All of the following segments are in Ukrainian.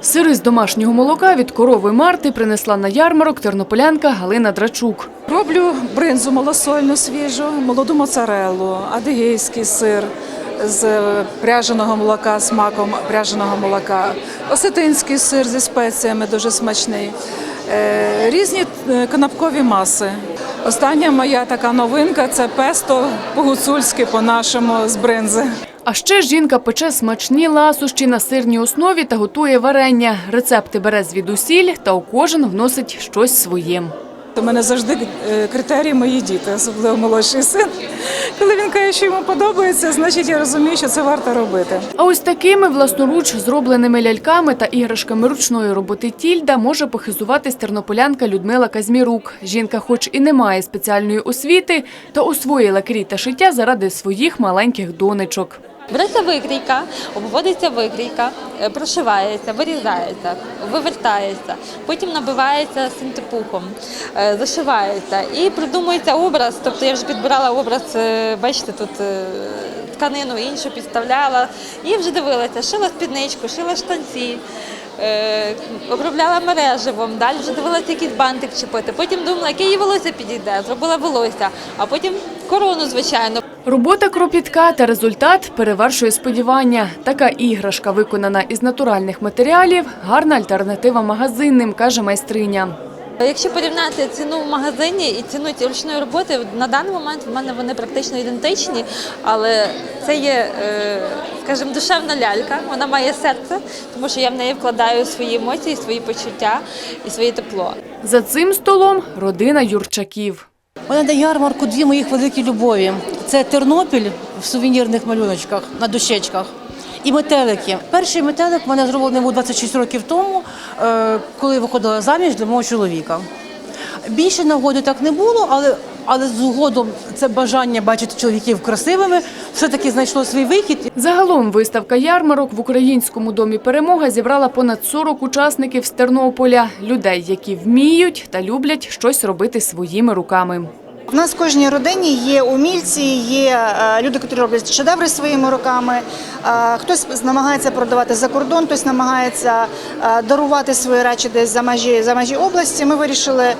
Сири з домашнього молока від корови Марти принесла на ярмарок тернополянка Галина Драчук. Роблю бринзу малосольну свіжу, молоду моцареллу, адигейський сир з пряженого молока, з маком пряженого молока, осетинський сир зі спеціями дуже смачний, е, різні е, канапкові маси. Остання моя така новинка це песто по-гуцульськи, по-нашому з бринзи. А ще жінка пече смачні ласощі на сирній основі та готує варення. Рецепти бере звідусіль та у кожен вносить щось своє. У мене завжди е, критерії мої діти, особливо молодший син. Коли він каже, що йому подобається, значить я розумію, що це варто робити. А ось такими власноруч зробленими ляльками та іграшками ручної роботи Тільда може похизуватись тернополянка Людмила Казмірук. Жінка, хоч і не має спеціальної освіти, та освоїла крій та шиття заради своїх маленьких донечок. Береться викрійка, обводиться викрійка, е, прошивається, вирізається, вивертається, потім набивається синтепухом, е, зашивається і придумується образ. Тобто я вже підбирала образ, е, бачите, тут тканину іншу підставляла і вже дивилася, шила спідничку, шила штанці. Обробляла мереживом, далі вже дивилася, якийсь бантик чіпити. Потім думала, яке їй волосся підійде, зробила волосся, а потім корону, звичайно. Робота кропітка та результат перевершує сподівання. Така іграшка, виконана із натуральних матеріалів, гарна альтернатива магазинним, каже майстриня. Якщо порівняти ціну в магазині і ціну ручної роботи, на даний момент в мене вони практично ідентичні, але це є, е, скажімо, душевна лялька, вона має серце, тому що я в неї вкладаю свої емоції, свої почуття і своє тепло. За цим столом родина Юрчаків. Мене на ярмарку дві моїх великі любові. Це Тернопіль в сувенірних малюночках на дощечках. І метелики. Перший метелик в мене зроблений був 26 років тому, е, коли виходила заміж для мого чоловіка. Більше нагоди так не було, але, але згодом це бажання бачити чоловіків красивими все-таки знайшло свій вихід. Загалом виставка ярмарок в Українському домі перемога зібрала понад 40 учасників з Тернополя, людей, які вміють та люблять щось робити своїми руками. У нас в кожній родині є умільці, є е, люди, які роблять шедеври своїми руками. Хтось намагається продавати за кордон, хтось намагається дарувати свої речі десь за межі за межі області. Ми вирішили,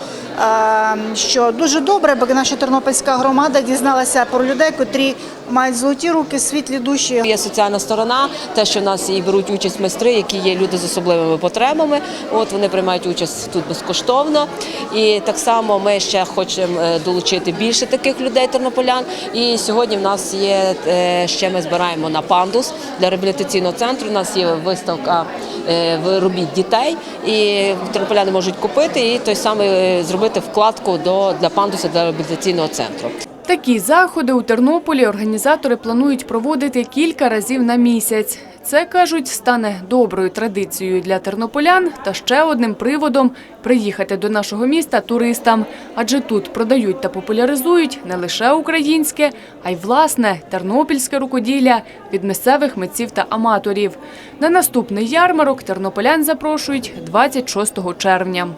що дуже добре, бо наша тернопільська громада дізналася про людей, котрі мають золоті руки, світлі душі. Є соціальна сторона, те, що в нас і беруть участь майстри, які є люди з особливими потребами. От вони приймають участь тут безкоштовно. І так само ми ще хочемо е, долучити більше таких людей тернополян. І сьогодні в нас є е, ще ми збираємо на пандус для реабілітаційного центру. У нас є виставка е, робіт дітей, і тернополяни можуть купити і той самий е, зробити вкладку до для пандуса для реабілітаційного центру. Такі заходи у Тернополі організатори планують проводити кілька разів на місяць. Це, кажуть, стане доброю традицією для тернополян та ще одним приводом приїхати до нашого міста туристам. Адже тут продають та популяризують не лише українське, а й власне тернопільське рукоділля від місцевих митців та аматорів. На наступний ярмарок тернополян запрошують 26 червня.